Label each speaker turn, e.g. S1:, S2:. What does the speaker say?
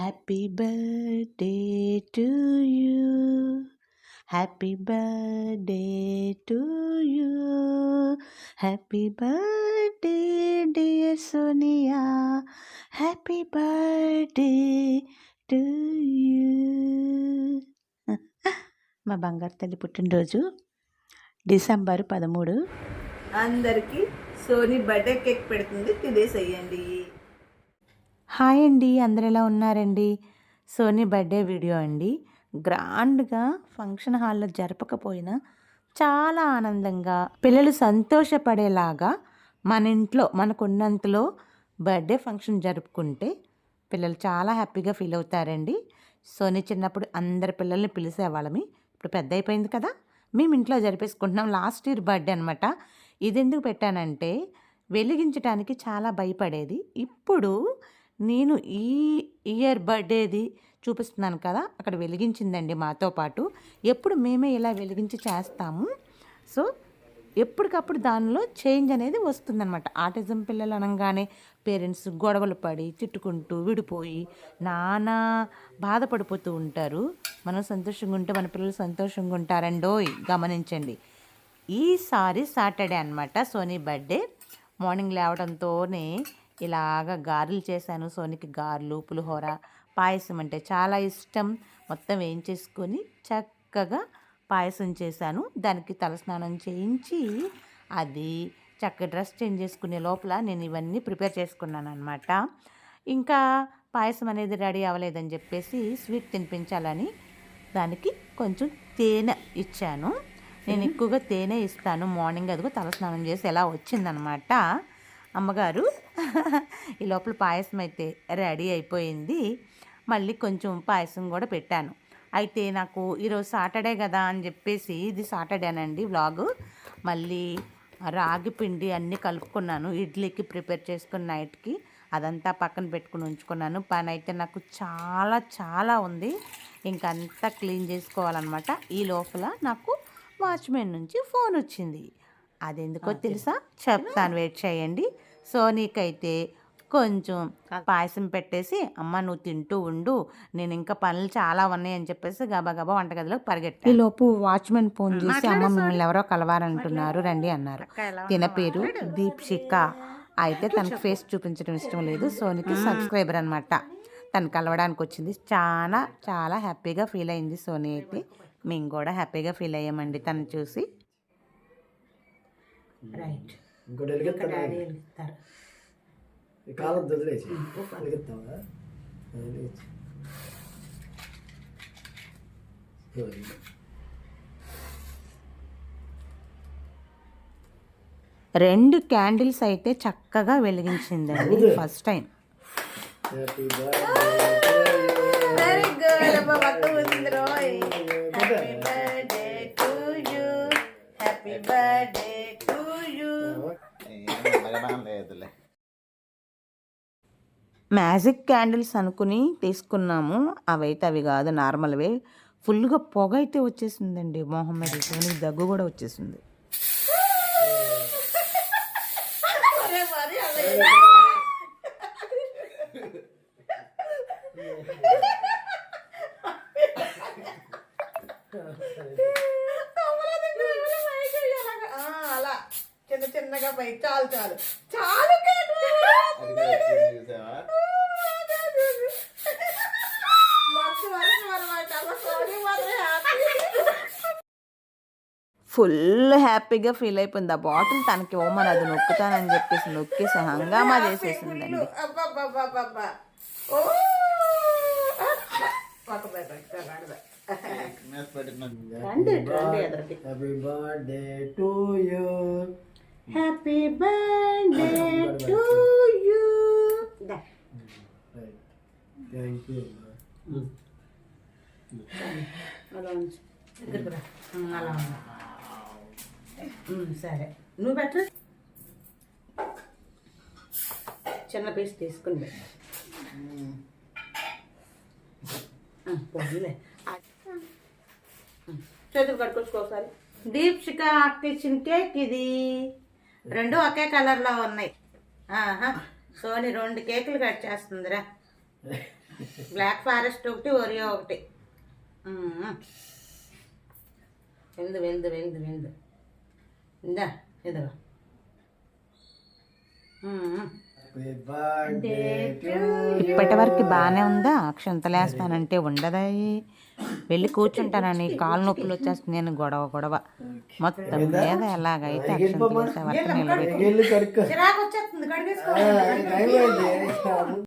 S1: Happy birthday to you happy birthday to you happy birthday dear Sonia happy birthday to you మా బంగారు తల్లి పుట్టినరోజు December పదమూడు.
S2: అందరికీ సోనీ బర్త్డే కేక్ పెడుతుంది. తినేసేయండి.
S1: హాయ్ అండి అందరు ఎలా ఉన్నారండి? సోనీ బర్త్డే వీడియో అండి. గ్రాండ్గా ఫంక్షన్ హాల్లో జరపకపోయినా చాలా ఆనందంగా పిల్లలు సంతోషపడేలాగా మన ఇంట్లో మనకున్నంతలో బర్త్డే ఫంక్షన్ జరుపుకుంటే పిల్లలు చాలా హ్యాపీగా ఫీల్ అవుతారండి. సోనీ చిన్నప్పుడు అందరి పిల్లల్ని పిలిచేవాళ్ళమి. ఇప్పుడు పెద్ద అయిపోయింది కదా మేము ఇంట్లో జరిపేసుకుంటున్నాం. లాస్ట్ ఇయర్ బర్త్డే అనమాట ఇది ఎందుకు పెట్టానంటే వెలిగించడానికి చాలా భయపడేది. ఇప్పుడు నేను ఈ ఇయర్ బర్త్డేది చూపిస్తున్నాను కదా అక్కడ వెలిగించిందండి మాతో పాటు. ఎప్పుడు మేమే ఇలా వెలిగించి చేస్తాము. సో ఎప్పటికప్పుడు దానిలో చేంజ్ అనేది వస్తుందన్నమాట. ఆటిజం పిల్లలు అనగానే పేరెంట్స్ గొడవలు పడి తిట్టుకుంటూ విడిపోయి నానా బాధపడిపోతూ ఉంటారు. మనం సంతోషంగా ఉంటే మన పిల్లలు సంతోషంగా ఉంటారండోయ్ గమనించండి. ఈసారి సాటర్డే అనమాట సోనీ బర్త్డే. మార్నింగ్ లేవడంతోనే ఇలాగ గారెలు చేశాను. సోనికి గారెలు పులిహోర పాయసం అంటే చాలా ఇష్టం. మొత్తం ఏం చేసుకొని చక్కగా పాయసం చేశాను. దానికి తలస్నానం చేయించి అది చక్క డ్రెస్ చేంజ్ చేసుకునే లోపల నేను ఇవన్నీ ప్రిపేర్ చేసుకున్నాను అనమాట ఇంకా పాయసం అనేది రెడీ అవ్వలేదని చెప్పేసి స్వీట్ తినిపించాలని దానికి కొంచెం తేనె ఇచ్చాను. నేను ఎక్కువగా తేనె ఇస్తాను. మార్నింగ్ అదిగో తలస్నానం చేసి ఎలా వచ్చిందనమాట అమ్మగారు. ఈ లోపల పాయసం అయితే రెడీ అయిపోయింది. మళ్ళీ కొంచెం పాయసం కూడా పెట్టాను. అయితే నాకు ఈరోజు సాటర్డే కదా అని చెప్పేసి ఇది సాటర్డేనండి వ్లాగ్. మళ్ళీ రాగి పిండి అన్నీ కలుపుకున్నాను. ఇడ్లీకి ప్రిపేర్ చేసుకున్న నైట్కి అదంతా పక్కన పెట్టుకుని ఉంచుకున్నాను. పని అయితే నాకు చాలా చాలా ఉంది. ఇంకంతా క్లీన్ చేసుకోవాలన్నమాట. ఈ లోపల నాకు వాచ్మెన్ నుంచి ఫోన్ వచ్చింది. అది ఎందుకో తెలుసా? చెప్తాను వెయిట్ చేయండి. సోనీకైతే కొంచెం పాయసం పెట్టేసి అమ్మ నువ్వు తింటూ ఉండు. నేను ఇంకా పనులు చాలా ఉన్నాయి అని చెప్పేసి గబా గబా వంటగదిలోకి పరిగెత్తా లోపు వాచ్మెన్ ఫోన్ చేసి అమ్మ మిమ్మల్ని ఎవరో కలవాలంటున్నారు. రండి అన్నారు. తిన పేరు దీప్షిక. అయితే తనకు ఫేస్ చూపించడం ఇష్టం లేదు. సోనికి సబ్స్క్రైబర్ అనమాట తను కలవడానికి వచ్చింది. చాలా చాలా హ్యాపీగా ఫీల్ అయింది సోనీ అయితే. మేము కూడా హ్యాపీగా ఫీల్ అయ్యామండి తను చూసి. రైట్.
S3: ఇంకోటి ఈ కాలం వదిలేసి.
S1: రెండు క్యాండిల్స్ అయితే చక్కగా వెలిగించిందండి first time.
S3: Happy birthday
S1: magic candles అనుకుని తీసుకున్నాము. అవైతే అవి కాదు నార్మల్వే ఫుల్గా పొగ అయితే వచ్చేసిందండి మొహం మీద. దగ్గు కూడా వచ్చేసింది
S2: అరే మరి అలా ఆ, అలా చిన్న చిన్నగా పై చాలు చాలు. చాలు
S1: ఫుల్ హ్యాపీగా ఫీల్ అయిపోయింది. ఆ బాటిల్ తనకి ఓమని అది నొక్కుతానని చెప్పేసి నొక్కేసి హంగామా చేసేసిందండి. Happy birthday to you.
S3: Thank you.
S2: అలా ఉంచు. దగ్గరికి రా. అలా సరే నువ్వు పెట్టు చిన్న పీస్ తీసుకుని పెట్టు. ఉమ్, పోనీలే. ఉమ్, చేతులు కట్టుకొచ్చుకో ఒకసారి దీప్షిక అక్క ఇచ్చిన కేక్ ఇది రెండు ఒకే కలర్లో ఉన్నాయి. ఆహా సోని రెండు కేకులు కట్ చేస్తుందిరా. బ్లాక్ ఫారెస్ట్ ఒకటి ఒరియో ఒకటి. వెందు వెందు వెందు వెందు. ఇందా ఇదిగో.
S1: ఇప్పటి వరకు బాగానే ఉందా? అక్షంతలేస్తానంటే ఉండదా వెళ్ళి కూర్చుంటానని కాలు నొప్పులు వచ్చేస్తుంది నేను గొడవ గొడవ. మొత్తం మీద ఎలాగైతే అక్షంతలేసే వరకు నిలబెట్టి